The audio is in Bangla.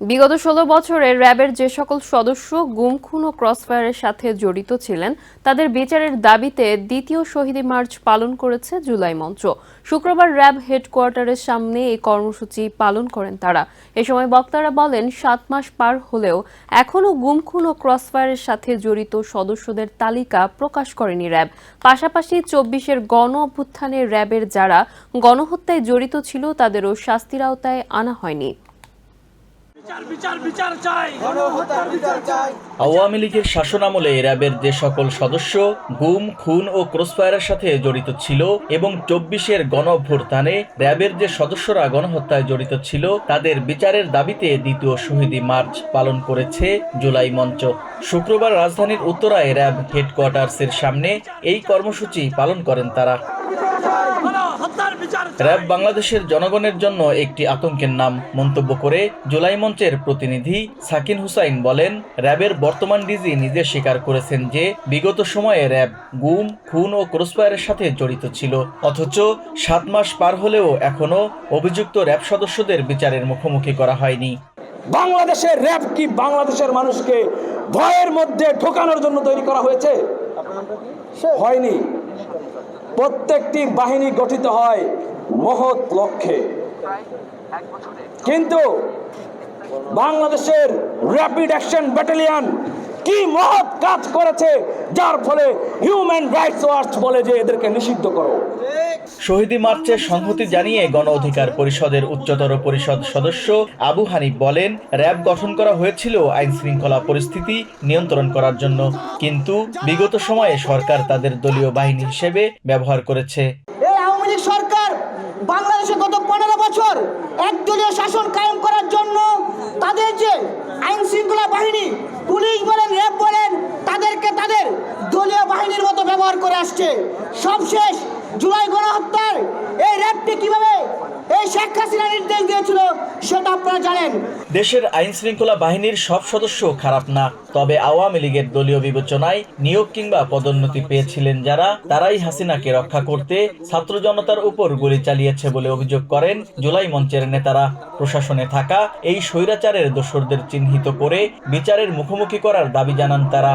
বিগত ষোলো বছরে র্যাবের যে সকল সদস্য গুম, খুন ও ক্রসফায়ারের সাথে জড়িত ছিলেন, তাদের বিচারের দাবিতে দ্বিতীয় শহীদী মার্চ পালন করেছে জুলাই মঞ্চ। শুক্রবার র্যাব হেডকোয়ার্টারের সামনে এই কর্মসূচি পালন করেন তারা। এ সময় বক্তারা বলেন, সাত মাস পার হলেও এখনও গুম, খুন ও ক্রসফায়ারের সাথে জড়িত সদস্যদের তালিকা প্রকাশ করেনি র্যাব। পাশাপাশি চব্বিশের গণ অভ্যুত্থানে র্যাবের যারা গণহত্যায় জড়িত ছিল, তাদেরও শাস্তির আওতায় আনা হয়নি। আওয়ামী লীগের শাসনামলে র্যাবের যে সকল সদস্য গুম খুন ও ক্রসফায়ারের সাথে জড়িত ছিল এবং চব্বিশের গণ র্যাবের যে সদস্যরা গণহত্যায় জড়িত ছিল তাদের বিচারের দাবিতে দ্বিতীয় শহীদী মার্চ পালন করেছে জুলাই মঞ্চ। শুক্রবার রাজধানীর উত্তরায় র্যাব হেডকোয়ার্টার্সের সামনে এই কর্মসূচি পালন করেন তারা। র্যাব বাংলাদেশের জনগণের জন্য একটি আতঙ্কের নাম মন্তব্য করে জুলাই মঞ্চের প্রতিনিধি সাকিন হুসাইন বলেন র্যাবের বর্তমান ডিজি নিজে স্বীকার করেছেন যে বিগত সময়ে র্যাব গুম খুন ও ক্রসফায়ারের সাথে জড়িত ছিল। অথচ সাত মাস পার হলেও এখনও অভিযুক্ত র্যাব সদস্যদের বিচারের মুখোমুখি করা হয়নি। বাংলাদেশের র্যাব কি বাংলাদেশের মানুষকে ভয়ের মধ্যে ঢোকানোর জন্য তৈরি করা হয়েছে? হয়নি। প্রত্যেকটি বাহিনী গঠিত হয় মহৎ লক্ষ্যে। কিন্তু বাংলাদেশের র্যাপিড অ্যাকশন ব্যাটালিয়ন কি মহৎ কাজ করেছে যার ফলে হিউম্যান রাইটস ওয়াচ বলে যে এদেরকে নিষিদ্ধ করো। শহীদী মার্চে সংহতি জানিয়ে গণ অধিকার পরিষদের উচ্চতর পরিষদ সদস্য আবু হানিফ বলেন র্যাব গঠন করা হয়েছিল আইন শৃঙ্খলা পরিস্থিতি নিয়ন্ত্রণ করার জন্য কিন্তু বিগত সময়ে সরকার তাদের দলীয় বাহিনী হিসেবে ব্যবহার করেছে। এই সরকার বাংলাদেশে গত পনেরো বছর একদলীয় শাসন কায়েম করার জন্য তাদের যে আইন শৃঙ্খলা বাহিনী পুলিশ বলেন র্যাব বলেন তাদেরকে তাদের দলীয় বাহিনীর মতো ব্যবহার করে আসছে। সবশেষ জুলাই গণহত্যার এই র্যাবটি কীভাবে এই শেখ হাসিনা নির্দেশ দিয়েছিল সেটা আপনারা জানেন। দেশের আইন শৃঙ্খলা বাহিনীর সব সদস্য খারাপ না, তবে আওয়ামী লীগের দলীয় বিবেচনায় নিয়োগ কিংবা পদোন্নতি পেয়েছিলেন যারা, তারাই হাসিনাকে রক্ষা করতে ছাত্র জনতার উপর গুলি চালিয়েছে বলে অভিযোগ করেন জুলাই মঞ্চের নেতারা। প্রশাসনে থাকা এই স্বৈরাচারের দোসরদের চিহ্নিত করে বিচারের মুখোমুখি করার দাবি জানান তারা।